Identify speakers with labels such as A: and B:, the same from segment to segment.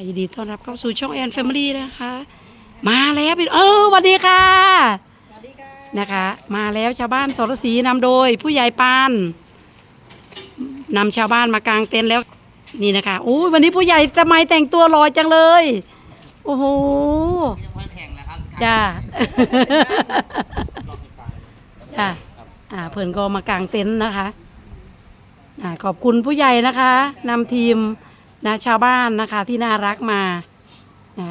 A: ค่ะยินดีต้อนรับเข้าสู่ช่องแอนแฟมิลี่นะคะ มาแล้วพี่เออสวัสดีค่ะ
B: สวัสดีค่ะ
A: นะคะ มาแล้วชาวบ้านสรศรีนำโดยผู้ใหญ่ปานนำชาวบ้านมากางเต็นท์แล้วนี่นะคะโอ้ยวันนี้ผู้ใหญ่ทำไมแต่งตัวหล่อจังเลย โอ้โห
C: ยังพันแห่งแล้วครับ
A: จ้าจ้าอ่าเพื่อนก็มากางเต็นท์นะคะอ่าขอบคุณผู้ใหญ่นะคะนำทีม นะชาวบ้านนะคะที่น่ารักมานะ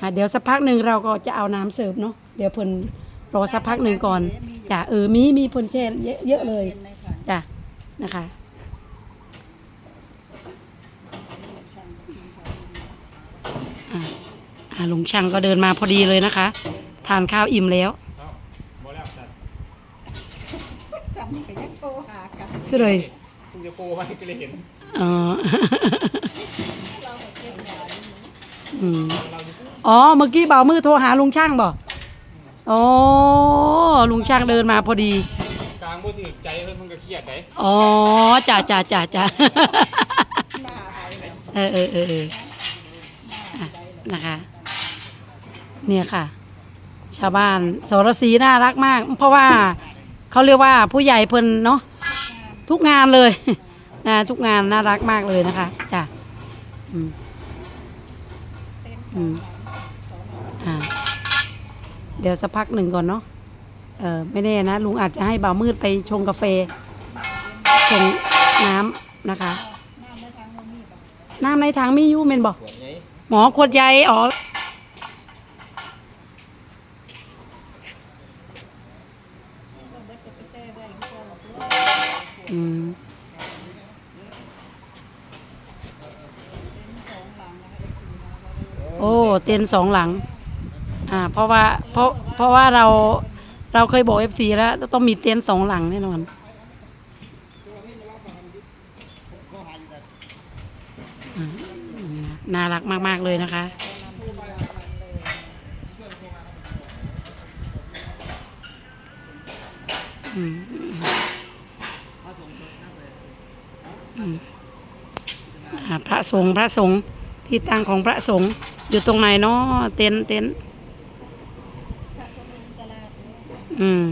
A: อ่าเดี๋ยวสักพักหนึ่งเราก็จะเอาน้ำเสิร์ฟเนาะเดี๋ยวเพิ่นรอสักพักหนึ่งก่อนจ้ะเออมีมีเพิ่นแช่เยอะเยอะเลย
B: เป็นในค่ะ
A: จ้ะนะคะ
B: ช่างทีมเขา
A: อ่าอ่าลุงช่างก็เดินมาพอดีเลยนะคะ ทานข้าวอิ่มแล้ว
B: ซ้ำนี่ก็ยังโทรหากัน
A: สุดเลย
C: คุณจะโปรไว้ก็เลยเห็น
A: อ๋อ
B: เราเก่งอย่างนี้
A: อืมอ๋อ เมื่อกี้บ่าวมือโทรหาลุงช่างบ่อ๋อ ลุงช่างเดินมาพอดี
C: กลางมือถือใจเพิ่นเพิ่นก็เครียดได้
A: อ๋อจ้าจ้าจ้าจ้า
B: มาไปเลย
A: เออเออเออเอออะนะคะ เนี่ยค่ะ ชาวบ้านสรศรีน่ารักมาก เพราะว่าเขาเรียกว่าผู้ใหญ่เพิ่นเนาะทุกงานเลย นะทุกงานน่ารักมากเลยนะคะจ้ะอืม
B: เต้นส
A: อื
B: อง
A: ม
B: หลังสองหลัง
A: อ่าเดี๋ยวสักพักหนึ่งก่อนเนาะเออไม่แน่นะลุงอาจจะให้บ่าวมืดไปชงกาแฟชงน้ำนะคะ
B: น้ำในทางโน้นนี่ป่ะ
A: น้ำในถังมีอยู่เมนบอก
C: ขวดไง
A: หมอขวดใหญ่อ๋อ
B: เราเบิดไปแช่ไว้ที่ตัวเราตัว
A: อืม
B: เต้นสองหลังนะคะเอฟซีมาก็ เลย
A: โอ้เต็นสองหลัง อ่า เพราะว่าเพราะเพราะว่าเราเราเคยบอกเอฟซีแล้ว ต้องมีเต็นสองหลังแน่นอน น่ารักมาก ๆ เลยนะคะอืมอืมอ่าพระสงฆ์พระสงฆ์ที่ตั้งของพระสงฆ์ อยู่ตรงไหนเนาะเต็นเต็นอืม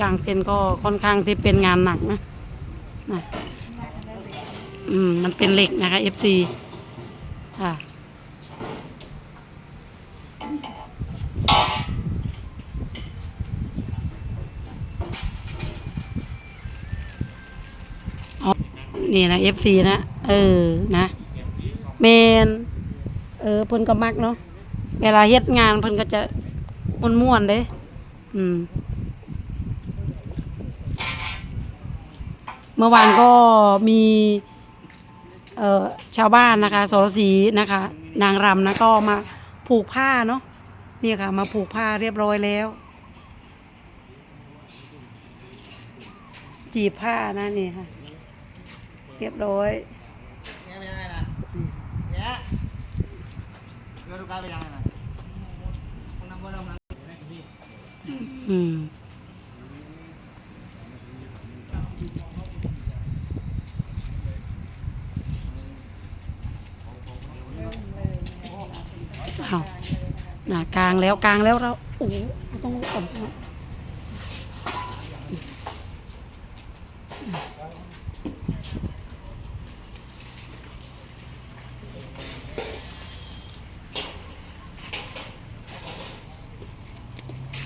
A: กลางเป็นก็ค่อนข้างที่เป็นงานหนักนะนะอืมมันเป็นเหล็กนะคะ FC ค่ะนี่นะ FC นะ เออ นะเมนเออเพิ่นก็มักเนาะ เวลาเฮ็ดงานเพิ่นก็จะม่วนๆเด้อืม เมื่อวานก็มีเชาวบ้านนะคะสรศรีนะคะ นางรำนะก็มาผูกผ้าเนาะนี่ค่ะ มาผูกผ้าเรียบร้อยแล้ว จีบผ้านะนี่ค่ะ เรียบร้อย
C: เนี่ยเป็นยังไงนะเนี่ยเรือลูกค้าเป็นยังไงนะ
A: อืม หนากลางแล้วกลางแล้วเราโอ้ต้องก่อนนะ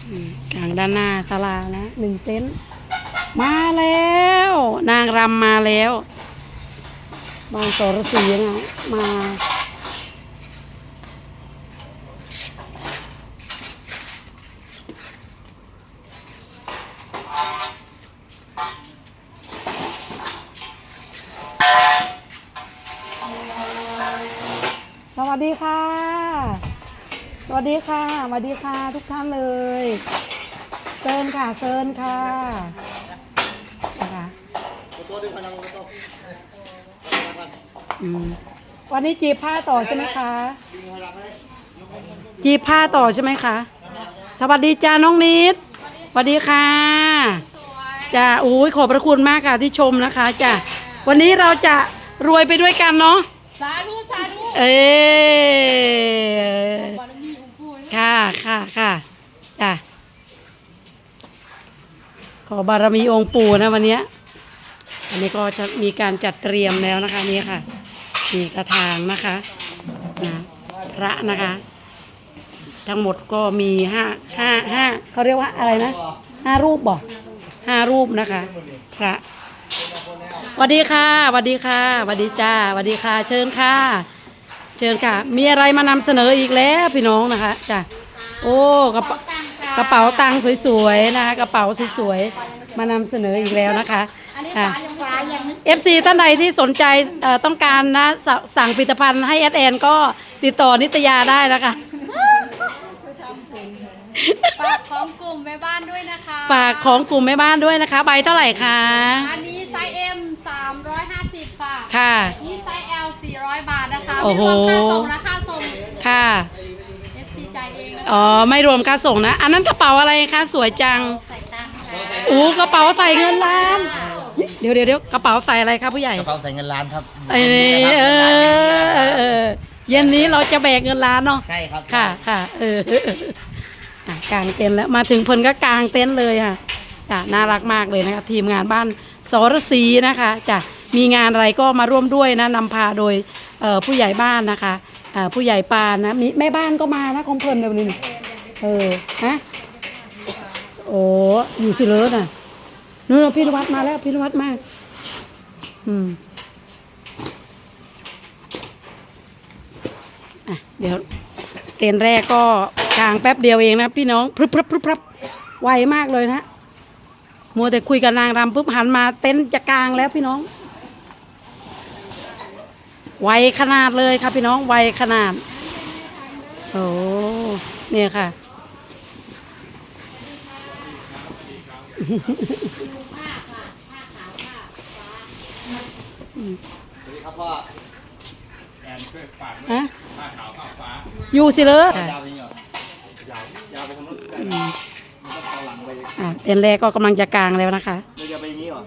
A: อืมกลางด้านหน้าศาลานะหนึ่งเต็นท์มาแล้ว นางรำมาแล้ว บางสรศรีนะมา วัสดีค่ะ สวัสดีค่ะ สวัสดีค่ะทุกท่านเลยเซิร์นค่ะเซิร์นค่ะนะคะ
C: โต๊ะด้วยพลังโต๊ะ
A: อืมวันนี้จีบผ้าต่อใช่ไหมคะ จีบผ้าต่อใช่ไหมคะ สวัสดีจ้าน้องนิด สวัสดีค่ะจ้าอุ้ยขอบพระคุณมากค่ะที่ชมนะคะจ้าวันนี้เราจะรวยไปด้วยกันเนาะ
B: สาธุ
A: เอ้ย
B: บารมีองปู่
A: ค่ะค่ะค่ะจ้าขอบารมีองค์ปู่นะวันนี้อันนี้ก็จะมีการจัดเตรียมแล้วนะคะนี่ค่ะมีกระถางนะคะนะพระนะคะ ทั้งหมดก็มีห้าห้าห้าเขาเรียกว่าอะไรนะห้ารูปบอกห้ารูปนะคะ พระสวัสดีค่ะสวัสดีค่ะสวัสดีจ้าสวัสดีค่ะ เชิญค่ะ เชิญค่ะ มีอะไรมานำเสนออีกแล้วพี่น้องนะคะจ้ะโอ้กระเป๋ากระเป๋าตังค์สวยๆนะคะกระเป๋าสวยๆมานำเสนออีกแล้วนะคะ
B: อันนี้
A: ค่ะ
B: ฝายังฝายังไม่
A: FC ท่านใดที่สนใจเอ่อต้องการนะสสั่งผลิตภัณฑ์ให้แอดแอนก็ติดต่อนิตยาได้นะคะ
B: ฝากของกลุ่มแม่บ้านด้วยนะคะ
A: ฝากของกลุ่มแม่บ้านด้วยนะคะ ใบเท่าไหร่คะ
B: อันนี้ไซส์ M 350 ค่ะ
A: ค่ะ
B: นี่ ไซส์ L 400บาทนะคะ
A: โอ้
B: ไม่
A: โห
B: รวมค่าส่งนะค่าส่ง
A: ค่ะ
B: FC จ่ายเองนะคะ
A: อ๋อ ไม่รวมค่าส่งนะ อันนั้นกระเป๋าอะไรคะ สวยจัง
B: ใส่ตังค์ค่ะ
A: อู้กระเป๋าใส่เงินล้าน เดี๋ยวเดี๋ยวเดี๋ยวกระเป๋าใส่อะไรคะผู้ใหญ่
C: กระเป๋าใส่เงินล้านครับ
A: ไอ้นี่เออเออเออเย็นนี้เราจะแบกเงินล้านเนาะ
C: ใช่ครับ
A: ค่ะค่ะเอออะกลางเต็นท์แล้วมาถึงเพิ่นก็กลางเต็นท์เลยค่ะจ้ะน่ารักมากเลยนะคะทีมงานบ้านสรศรีนะคะจ้ะมีงานอะไรก็มาร่วมด้วยนะนำพาโดยเอ่อ ผู้ใหญ่บ้านนะคะเออผู้ใหญ่ปานนะมีแม่บ้านก็มานะของเพิ่นเดี๋ยวนี้เออฮะโอ้อยู่สิเลิศน่ะนู่นพี่นวัดมาแล้วพี่นวัดมาอืมอะเดี๋ยวเต็นท์แรกก็กลางแป๊บเดียวเองนะพี่น้องพรึบพรึบพรึบพรึบไวมากเลยนะมัวแต่คุยกับนางรำปุ๊บหันมาเต็นจะกลางแล้วพี่น้อง ไวขนาดเลยครับพี่น้องไวขนาด โอ้เนี่ยค่ะ
C: สวัสดีครับพ่อ
A: ฮะอยู่สิเลย
C: ยาวไปนี่เหรอยาวยาวไปทางนู้นมันก็เอาหลังไป
A: อะเต็นท์แรกก็กำลังจะกลางแล้วนะคะ
C: เราจะไปอย่างนี้เหรอ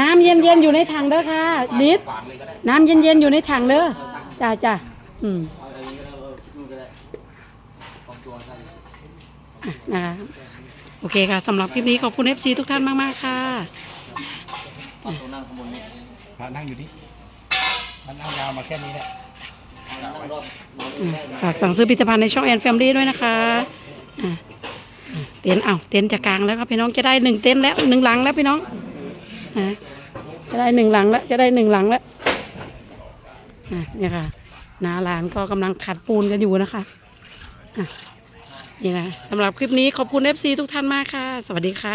A: น้ำเย็นๆอยู่ในถังเด้อค่ะนิดน้ำเย็นๆอยู่ในถังเด้อจ้าจ้าอืม
C: เอาอันนี้ก็ได้เอานู่นก็ได้ของตัวท่าน
A: อะนะคะโอเคค่ะสำหรับคลิปนี้ขอบคุณ FC ทุกท่านมาก ๆ ค่ะ
C: เอาตัวนั่งข้างบนนี้
D: พระนั่งอยู่นี่มันนั่งยาวมาแค่นี้แหละ
C: เอานั่งรอบนอน
A: อืมฝากสั่งซื้อผลิตภัณฑ์ในช่องแอนแฟมลี่ด้วยนะคะอะอะเต็นท์เอาเต็นท์จะกลางแล้วครับพี่น้องจะได้หนึ่งเต็นท์แล้วหนึ่งหลังแล้วพี่น้อง อะจะได้หนึ่งหลังแล้วจะได้หนึ่งหลังแล้วเนี่ยค่ะนาหลานก็กำลังขัดปูนกันอยู่นะคะอะนี่นะสำหรับคลิปนี้ขอบคุณ FC ทุกท่านมากค่ะ สวัสดีค่ะ